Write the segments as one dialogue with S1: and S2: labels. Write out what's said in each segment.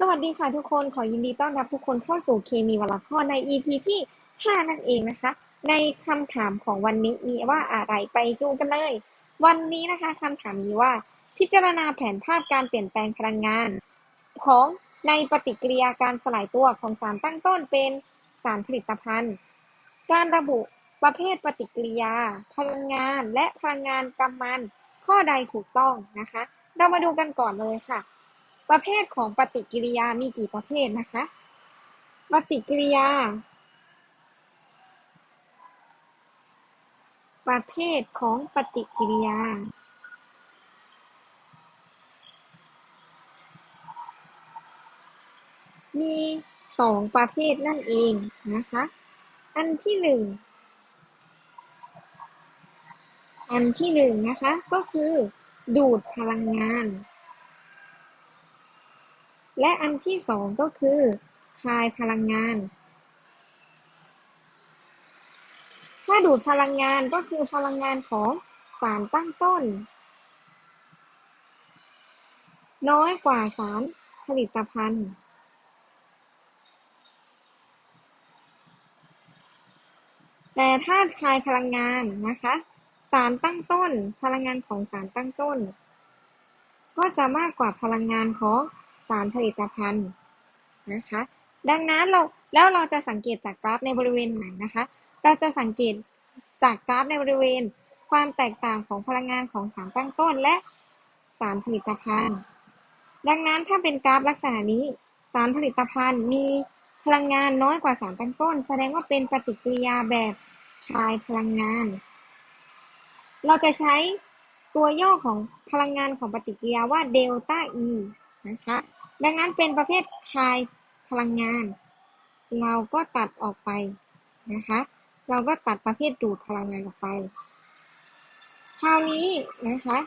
S1: สวัสดีค่ะทุกคนขอยินดีต้อนรับทุกคนเข้าสู่เคมีวลข้อใน EP ที่ 5 นั่นเองนะคะ ในคำถามของวันนี้มีว่าอะไรไปดูกันเลย วันนี้นะคะคำถามมีว่า พิจารณาแผนภาพการเปลี่ยนแปลงพลังงาน ของในปฏิกิริยาการสลายตัวของสารตั้งต้นเป็นสารผลิตภัณฑ์ การระบุประเภทปฏิกิริยา พลังงานและพลังงานกำมันข้อใดถูกต้องนะคะ เรามาดูกันก่อนเลยค่ะ ประเภทของปฏิกิริยามีกี่ประเภทนะคะ ปฏิกิริยา ประเภทของปฏิกิริยา มีสองประเภทนั่นเองนะคะ อันที่หนึ่ง อันที่หนึ่งนะคะก็คือดูดพลังงาน และอันที่สองก็คือคายพลังงาน ถ้าดูดพลังงานก็คือพลังงานของสารตั้งต้น น้อยกว่าสารผลิตภัณฑ์ แต่ถ้าคายพลังงานนะคะ สารตั้งต้น พลังงานของสารตั้งต้น ก็จะมากกว่าพลังงานของ สารผลิตภัณฑ์นะคะ ดังนั้นเราแล้วเราจะสังเกตจากกราฟในบริเวณไหนนะคะ เราจะสังเกตจากกราฟในบริเวณ ความแตกต่างของพลังงานของสารตั้งต้นและสารผลิตภัณฑ์ ดังนั้นถ้าเป็นกราฟลักษณะนี้ สารผลิตภัณฑ์มีพลังงานน้อยกว่าสารตั้งต้น แสดงว่าเป็นปฏิกิริยาแบบคายพลังงาน เราจะใช้ตัวย่อของพลังงานของปฏิกิริยาว่าเดลต้า E นะคะ ดังนั้นเป็นประเภทคายพลังงาน เราก็ตัดออกไปนะคะ เราก็ตัดประเภทดูดพลังงานออกไป คราวนี้นะคะ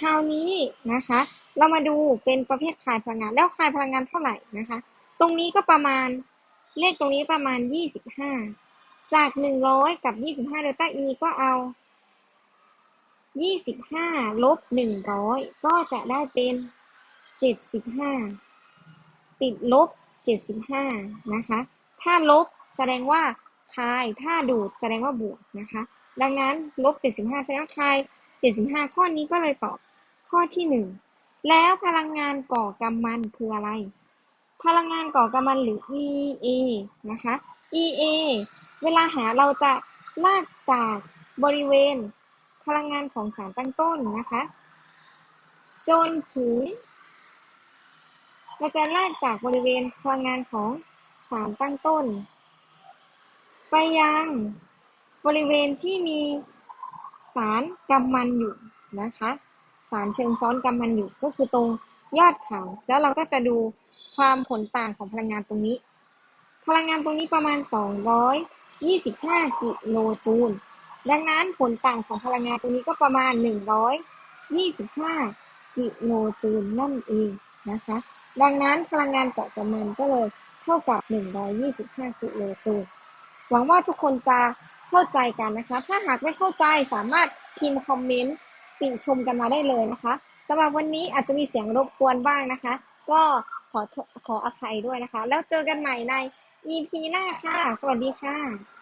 S1: คราวนี้นะคะ เรามาดูเป็นประเภทคายพลังงาน แล้วคายพลังงานเท่าไหร่นะคะ ตรงนี้ก็ประมาณเลขตรงนี้ประมาณ 25 จาก 100 กับ 25เดลต้า E ก็เอา 25ลบ100ก็จะได้เป็น75ติดลบ75นะคะ ถ้าลบแสดงว่าคาย ถ้าดูดแสดงว่าบวกนะคะ ดังนั้นลบ75แสดงว่าคาย75ข้อนี้ก็เลยตอบข้อที่1แล้วพลังงานก่อกำมันคืออะไร พลังงานก่อกำมันหรือ EA นะคะ EA เวลาหาเราจะลากจากบริเวณ พลังงานของสารตั้งต้นนะคะ จนถึง เราจะลากจากบริเวณพลังงานของสารตั้งต้น ไปยังบริเวณที่มีสารกำมันอยู่นะคะ สารเชิงซ้อนกำมันอยู่ก็คือตรงยอดเขา แล้วเราก็จะดูความผลต่างของพลังงานตรงนี้ พลังงานตรงนี้ประมาณ 225 กิโลจูล ดังนั้นผลต่างของพลังงานตรงนี้ก็ประมาณ 125 กิโลจูลนั่นเองนะคะ ดังนั้นพลังงานเกาะกำมันก็เลยเท่ากับ 125 กิโลจูล หวังว่าทุกคนจะเข้าใจกันนะคะ ถ้าหากไม่เข้าใจสามารถพิมพ์คอมเมนต์ติชมกันมาได้เลยนะคะสำหรับวันนี้อาจจะมีเสียงรบกวนบ้างนะคะ ก็ขอขออภัยด้วยนะคะ แล้วเจอกันใหม่ใน EP หน้าค่ะ สวัสดีค่ะ